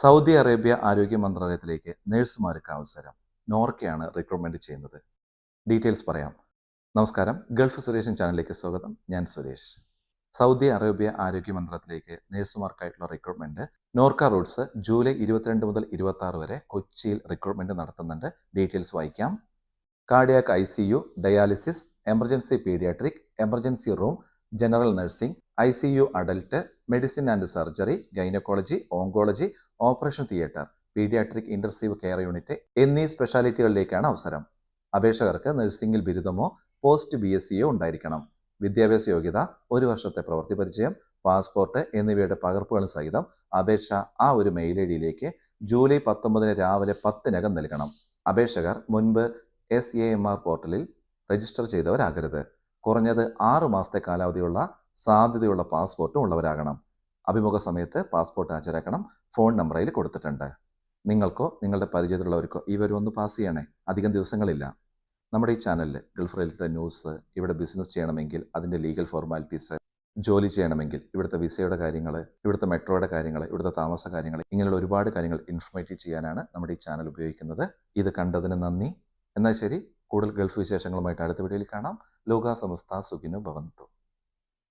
Saudi Arabia ആരോഗ്യ മന്ത്രാലയത്തിലേക്ക് നഴ്സുമാർക്ക് അവസരം. നോർക്കയാണ് recruitment ചെയ്യുന്നത്. ഡീറ്റെയിൽസ് പറയാം. നമസ്കാരം. ഗൾഫ് സുരേഷൻ ചാനലിലേക്ക് സ്വാഗതം. ഞാൻ സുരേഷ്. സൗദി അറേബ്യ ആരോഗ്യ മന്ത്രാലയത്തിലേക്ക് നഴ്സുമാർക്കായിട്ടുള്ള റിക്രൂട്ട്മെന്റ് നോർക്ക റൂട്ട്സ് ജൂലൈ ഇരുപത്തിരണ്ട് മുതൽ ഇരുപത്തി ആറ് വരെ കൊച്ചിയിൽ റിക്രൂട്ട്മെന്റ് നടത്തുന്നുണ്ട്. ഡീറ്റെയിൽസ് വായിക്കാം. Cardiac I C U dialysis emergency paediatric emergency room general nursing I C U adult medicine and surgery gynaecology oncology operation theatre paediatric intensive care unit എന്നീ സ്പെഷ്യാലിറ്റികളിലേക്കാണ് അവസരം. അപേക്ഷകർക്ക് നഴ്സിംഗിൽ ബിരുദമോ പോസ്റ്റ് ബി എസ് സിയോ ഉണ്ടായിരിക്കണം. വിദ്യാഭ്യാസ യോഗ്യത ഒരു വർഷത്തെ പ്രവൃത്തി പരിചയം പാസ്പോർട്ട് എന്നിവയുടെ പകർപ്പുകൾ സഹിതം അപേക്ഷ ആ ഒരു മെയിൽ ഐ ഡിയിലേക്ക് ജൂലൈ പത്തൊമ്പതിന് രാവിലെ പത്തിനകം നൽകണം. അപേക്ഷകർ മുൻപ് എസ് എ എം ആർ പോർട്ടലിൽ രജിസ്റ്റർ ചെയ്തവരാകരുത്. കുറഞ്ഞത് ആറ് മാസത്തെ കാലാവധിയുള്ള സാധ്യതയുള്ള പാസ്പോർട്ടും ഉള്ളവരാകണം. അഭിമുഖ സമയത്ത് പാസ്പോർട്ട് ഹാജരാക്കണം. ഫോൺ നമ്പറിൽ കൊടുത്തിട്ടുണ്ട്. നിങ്ങൾക്കോ നിങ്ങളുടെ പരിചയത്തിലുള്ളവർക്കോ ഈ വരും ഒന്ന് പാസ് ചെയ്യണേ. അധികം ദിവസങ്ങളില്ല. നമ്മുടെ ഈ ചാനലിൽ ഗൾഫ് റിലേറ്റഡ് ന്യൂസ് ഇവിടെ ബിസിനസ് ചെയ്യണമെങ്കിൽ അതിന്റെ ലീഗൽ ഫോർമാലിറ്റീസ് ജോലി ചെയ്യണമെങ്കിൽ ഇവിടുത്തെ വിസയുടെ കാര്യങ്ങൾ ഇവിടുത്തെ മെട്രോയുടെ കാര്യങ്ങൾ ഇവിടുത്തെ താമസ കാര്യങ്ങൾ ഇങ്ങനെയുള്ള ഒരുപാട് കാര്യങ്ങൾ ഇൻഫർമേറ്റീവ് ചെയ്യാനാണ് നമ്മുടെ ഈ ചാനൽ ഉപയോഗിക്കുന്നത്. ഇത് കണ്ടതിന് നന്ദി. എന്നാൽ ശരി കൂടുതൽ ഗൾഫ് വിശേഷങ്ങളുമായിട്ട് അടുത്ത വീഡിയോയിൽ കാണാം. ലോകാസമസ്ത സുഖിനു ഭവന്തു